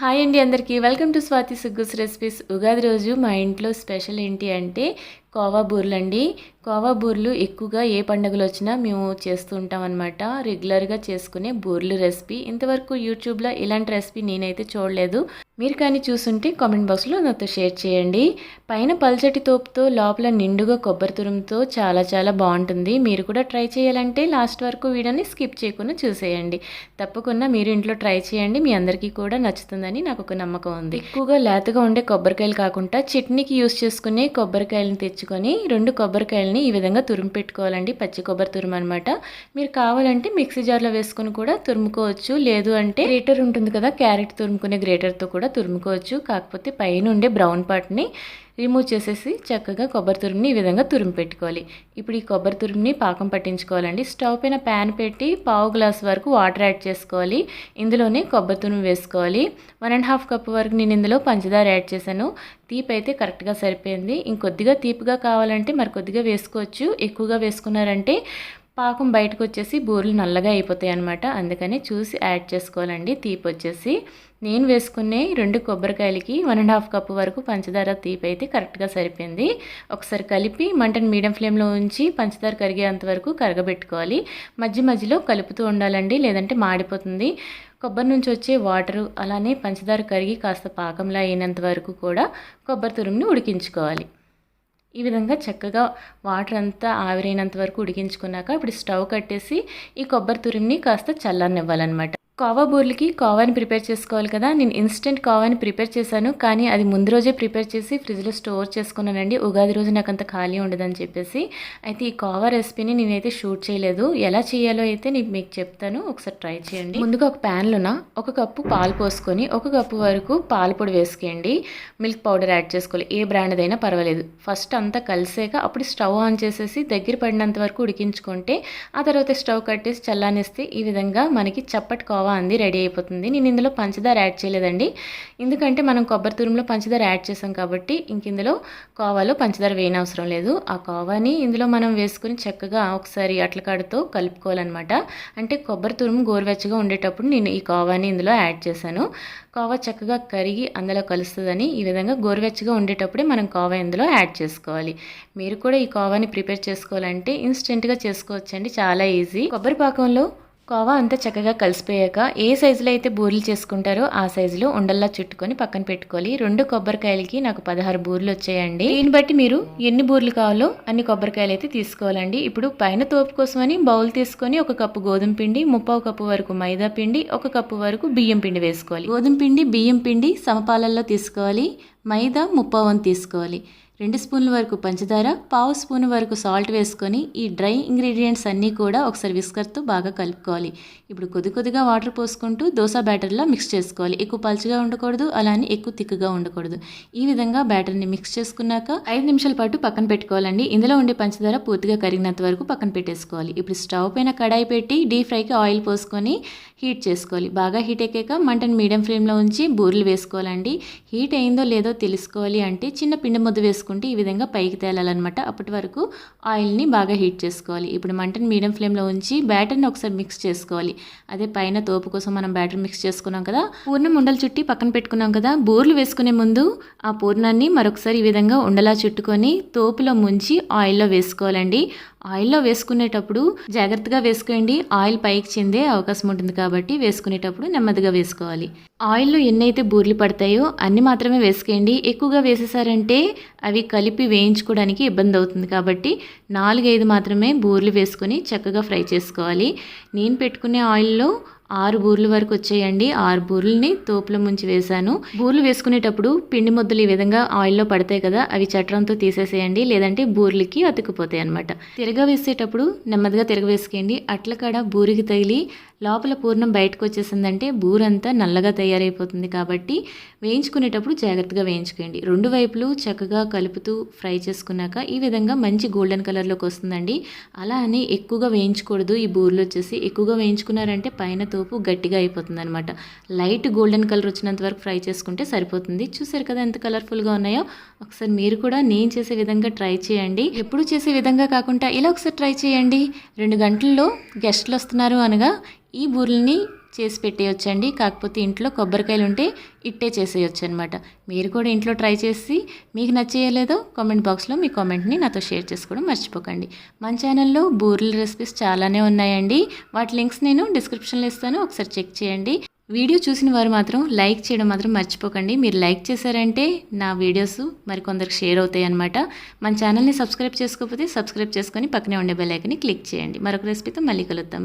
Hi అండి అందరికీ. Welcome to Swathi Suggus recipes. Ugadi రోజు మా ఇంట్లో స్పెషల్ ఏంటి అంటే కోవా బూర్లు అండి. కోవా బూర్లు ఎక్కువగా ఏ పండుగలు వచ్చినా మేము చేస్తూ ఉంటాం అనమాట రెగ్యులర్గా చేసుకునే బూర్లు రెసిపీ. ఇంతవరకు యూట్యూబ్లో ఇలాంటి రెసిపీ నేనైతే చూడలేదు. మీరు కానీ చూసుంటే కామెంట్ బాక్స్లో నాతో షేర్ చేయండి. పైన పల్చటి తోపుతో లోపల నిండుగా కొబ్బరి తురుముతో చాలా చాలా బాగుంటుంది. మీరు కూడా ట్రై చేయాలంటే లాస్ట్ వరకు వీడియోని స్కిప్ చేయకుండా చూసేయండి. తప్పకుండా మీరు ఇంట్లో ట్రై చేయండి. మీ అందరికీ కూడా నచ్చుతుందని నాకు ఒక నమ్మకం ఉంది. ఎక్కువగా లేతగా ఉండే కొబ్బరికాయలు కాకుండా చట్నీకి యూస్ చేసుకునే కొబ్బరికాయలను తెచ్చుకొని రెండు కొబ్బరికాయలని ఈ విధంగా తురుము పెట్టుకోవాలండి. పచ్చి కొబ్బరి తురుము అనమాట మీరు కావాలంటే మిక్సీ జార్లో వేసుకొని కూడా తురుముకోవచ్చు. లేదు అంటే గ్రేటర్ ఉంటుంది కదా క్యారెట్ తురుముకునే గ్రేటర్తో కూడా తురుముకోవచ్చు. కాకపోతే పైన ఉండే బ్రౌన్ పార్ట్ని రిమూవ్ చేసేసి చక్కగా కొబ్బరి తురుముని ఈ విధంగా తురుము పెట్టుకోవాలి. ఇప్పుడు ఈ కొబ్బరి తురుముని పాకం పట్టించుకోవాలండి. స్టవ్ పైన ప్యాన్ పెట్టి పావు గ్లాస్ వరకు వాటర్ యాడ్ చేసుకోవాలి. ఇందులోనే కొబ్బరి తురుము వేసుకోవాలి. వన్ అండ్ హాఫ్ కప్ వరకు నేను ఇందులో పంచదార యాడ్ చేశాను. తీపి అయితే కరెక్ట్గా సరిపోయింది. ఇంకొద్దిగా తీపిగా కావాలంటే మరి కొద్దిగా వేసుకోవచ్చు. ఎక్కువగా వేసుకున్నారంటే పాకం బయటకు వచ్చేసి బూరెలు నల్లగా అయిపోతాయి అనమాట అందుకని చూసి యాడ్ చేసుకోవాలండి. తీపి వచ్చేసి నేను వేసుకునే రెండు కొబ్బరికాయలకి వన్ అండ్ హాఫ్ కప్ వరకు పంచదార తీపి అయితే కరెక్ట్గా సరిపోయింది. ఒకసారి కలిపి మంటను మీడియం ఫ్లేమ్లో ఉంచి పంచదార కరిగేంత వరకు కరగబెట్టుకోవాలి. మధ్య మధ్యలో కలుపుతూ ఉండాలండి లేదంటే మాడిపోతుంది. కొబ్బరి నుంచి వచ్చే వాటరు అలానే పంచదార కరిగి కాస్త పాకంలా అయినంత వరకు కూడా కొబ్బరి తురుముని ఉడికించుకోవాలి. ఈ విధంగా చక్కగా వాటర్ అంతా ఆవిరైనంత వరకు ఉడికించుకున్నాక ఇప్పుడు స్టవ్ కట్టేసి ఈ కొబ్బరి తురిమిని కాస్త చల్లనివ్వాలన్నమాట కోవా బూర్లకి కోవాని ప్రిపేర్ చేసుకోవాలి కదా. నేను ఇన్స్టెంట్ కోవాని ప్రిపేర్ చేశాను. కానీ అది ముందు రోజే ప్రిపేర్ చేసి ఫ్రిడ్జ్లో స్టోర్ చేసుకున్నానండి. ఉగాది రోజు నాకు అంత ఖాళీ ఉండదని చెప్పేసి. అయితే ఈ కోవా రెసిపీని నేనైతే షూట్ చేయలేదు. ఎలా చేయాలో అయితే నేను మీకు చెప్తాను. ఒకసారి ట్రై చేయండి. ముందుగా ఒక ప్యాన్లోన ఒక కప్పు పాలు పోసుకొని ఒక కప్పు వరకు పాల పొడి వేసుకోండి. మిల్క్ పౌడర్ యాడ్ చేసుకోవాలి. ఏ బ్రాండ్ అయినా పర్వాలేదు. ఫస్ట్ అంతా కలిసాక అప్పుడు స్టవ్ ఆన్ చేసేసి దగ్గర పడినంత వరకు ఉడికించుకుంటే ఆ తర్వాత స్టవ్ కట్టేసి చల్లానిస్తే ఈ విధంగా మనకి చప్పటి కోవా అంది రెడీ అయిపోతుంది. నేను ఇందులో పంచదార యాడ్ చేయలేదండి. ఎందుకంటే మనం కొబ్బరి తురుములో పంచదార యాడ్ చేసాం కాబట్టి ఇంక ఇందులో కోవాలో పంచదార వేయనవసరం లేదు. ఆ కోవాని ఇందులో మనం వేసుకుని చక్కగా ఒకసారి అట్లకాడుతో కలుపుకోవాలన్నమాట. అంటే కొబ్బరి తురుము గోరువెచ్చగా ఉండేటప్పుడు నేను ఈ కోవాని ఇందులో యాడ్ చేశాను. కోవా చక్కగా కరిగి అందులో కలుస్తుందని ఈ విధంగా గోరువెచ్చగా ఉండేటప్పుడే మనం కోవా ఇందులో యాడ్ చేసుకోవాలి. మీరు కూడా ఈ కోవాని ప్రిపేర్ చేసుకోవాలంటే ఇన్స్టెంట్గా చేసుకోవచ్చండి. చాలా ఈజీ. కొబ్బరి పాకంలో కోవా అంతా చక్కగా కలిసిపోయాక ఏ సైజులో అయితే బూరెలు చేసుకుంటారో ఆ సైజులో ఉండల్లా చుట్టుకొని పక్కన పెట్టుకోవాలి. రెండు కొబ్బరికాయలకి నాకు పదహారు బూరెలు వచ్చాయండి. దీన్ని బట్టి మీరు ఎన్ని బూరెలు కావాలో అన్ని కొబ్బరికాయలు అయితే తీసుకోవాలండి. ఇప్పుడు పైన తోపు కోసమని బౌల్ తీసుకొని ఒక కప్పు గోధుమ పిండి ముప్పావు కప్పు వరకు మైదా పిండి ఒక కప్పు వరకు బియ్యం పిండి వేసుకోవాలి. గోధుమ పిండి బియ్యం పిండి సమపాలల్లో తీసుకోవాలి. మైదా ముప్పావం తీసుకోవాలి. రెండు స్పూన్ల వరకు పంచదార పావు స్పూన్ వరకు సాల్ట్ వేసుకొని ఈ డ్రై ఇంగ్రీడియంట్స్ అన్నీ కూడా ఒకసారి విస్కర్తో బాగా కలుపుకోవాలి. ఇప్పుడు కొద్ది కొద్దిగా వాటర్ పోసుకుంటూ దోశ బ్యాటర్లా మిక్స్ చేసుకోవాలి. ఎక్కువ పలుచగా ఉండకూడదు అలానే ఎక్కువ తిక్కుగా ఉండకూడదు. ఈ విధంగా బ్యాటర్ని మిక్స్ చేసుకున్నాక ఐదు నిమిషాల పాటు పక్కన పెట్టుకోవాలండి. ఇందులో ఉండే పంచదార పూర్తిగా కరిగినంత వరకు పక్కన పెట్టేసుకోవాలి. ఇప్పుడు స్టవ్ పైన కడాయి పెట్టి డీప్ ఫ్రైకి ఆయిల్ పోసుకొని హీట్ చేసుకోవాలి. బాగా హీట్ ఎక్కాక మంటను మీడియం ఫ్లేమ్లో ఉంచి బూరెలు వేసుకోవాలండి. హీట్ అయిందో లేదో తెలుసుకోవాలి అంటే చిన్న పిండి ముద్ద వేసుకుంటే ఈ విధంగా పైకి తేలాలన్నమాట. అప్పటి వరకు ఆయిల్ని బాగా హీట్ చేసుకోవాలి. ఇప్పుడు మంటను మీడియం ఫ్లేమ్లో ఉంచి బ్యాటర్ని ఒకసారి మిక్స్ చేసుకోవాలి. అదే పైన తోపు కోసం మనం బ్యాటర్ మిక్స్ చేసుకున్నాం కదా పూర్ణం ఉండలు చుట్టి పక్కన పెట్టుకున్నాం కదా బూర్లు వేసుకునే ముందు ఆ పూర్ణాన్ని మరొకసారి ఈ విధంగా ఉండలా చుట్టుకొని తోపులో ముంచి ఆయిల్లో వేసుకోవాలండి. ఆయిల్లో వేసుకునేటప్పుడు జాగ్రత్తగా వేసుకోండి. ఆయిల్ పైకి చెందే అవకాశం ఉంటుంది కాబట్టి వేసుకునేటప్పుడు నెమ్మదిగా వేసుకోవాలి. ఆయిల్లో ఎన్నైతే బూర్లు పడతాయో అన్ని మాత్రమే వేసుకోండి. ఎక్కువగా వేసేసారంటే అవి కలిపి వేయించుకోవడానికి ఇబ్బంది అవుతుంది కాబట్టి నాలుగైదు మాత్రమే బూర్లు వేసుకొని చక్కగా ఫ్రై చేసుకోవాలి. నేను పెట్టుకునే ఆయిల్లో ఆరు బూర్లు వరకు వచ్చేయండి. ఆరు బూర్లని తోపులో ముంచి వేశాను. బూర్లు వేసుకునేటప్పుడు పిండి ముద్దలు ఈ విధంగా ఆయిల్లో పడతాయి కదా అవి చట్రంతో తీసేసేయండి. లేదంటే బూర్లకి అతుక్కుపోతాయి అనమాట తిరగ వేసేటప్పుడు నెమ్మదిగా తిరగవేసుకోండి అట్ల కాడ బూరికి తగిలి లోపల పూర్ణం బయటకు వచ్చేసిందంటే బూరంతా నల్లగా తయారైపోతుంది కాబట్టి వేయించుకునేటప్పుడు జాగ్రత్తగా వేయించుకోండి. రెండు వైపులు చక్కగా కలుపుతూ ఫ్రై చేసుకున్నాక ఈ విధంగా మంచి గోల్డెన్ కలర్లోకి వస్తుందండి. అలా అని ఎక్కువగా వేయించకూడదు. ఈ బూర్లు వచ్చేసి ఎక్కువగా వేయించుకున్నారంటే పైన తో లోపు గట్టిగా అయిపోతుంది అనమాట లైట్ గోల్డెన్ కలర్ వచ్చినంత వరకు ఫ్రై చేసుకుంటే సరిపోతుంది. చూసారు కదా ఎంత కలర్ఫుల్గా ఉన్నాయో? ఒకసారి మీరు కూడా నేను చేసే విధంగా ట్రై చేయండి. ఎప్పుడు చేసే విధంగా కాకుండా ఇలా ఒకసారి ట్రై చేయండి. రెండు గంటల్లో గెస్ట్లు వస్తున్నారు అనగా ఈ బూరెల్ని చేసి పెట్టేయొచ్చండి. కాకపోతే ఇంట్లో కొబ్బరికాయలు ఉంటే ఇట్టే చేసేయచ్చు అనమాట మీరు కూడా ఇంట్లో ట్రై చేసి మీకు నచ్చేయలేదో కామెంట్ బాక్స్లో మీ కామెంట్ని నాతో షేర్ చేసుకోవడం మర్చిపోకండి. మన ఛానల్లో బూరెల రెసిపీస్ చాలానే ఉన్నాయండి. వాటి లింక్స్ నేను డిస్క్రిప్షన్లో ఇస్తాను. ఒకసారి చెక్ చేయండి. వీడియో చూసిన వారు మాత్రం లైక్ చేయడం మాత్రం మర్చిపోకండి. మీరు లైక్ చేశారంటే నా వీడియోస్ మరికొందరికి షేర్ అవుతాయి అనమాట మన ఛానల్ని సబ్స్క్రైబ్ చేసుకోకపోతే సబ్స్క్రైబ్ చేసుకొని పక్కనే ఉండే బెల్ ఐకన్ని క్లిక్ చేయండి. మరొక రెసిపీతో మళ్ళీ కలుద్దాం.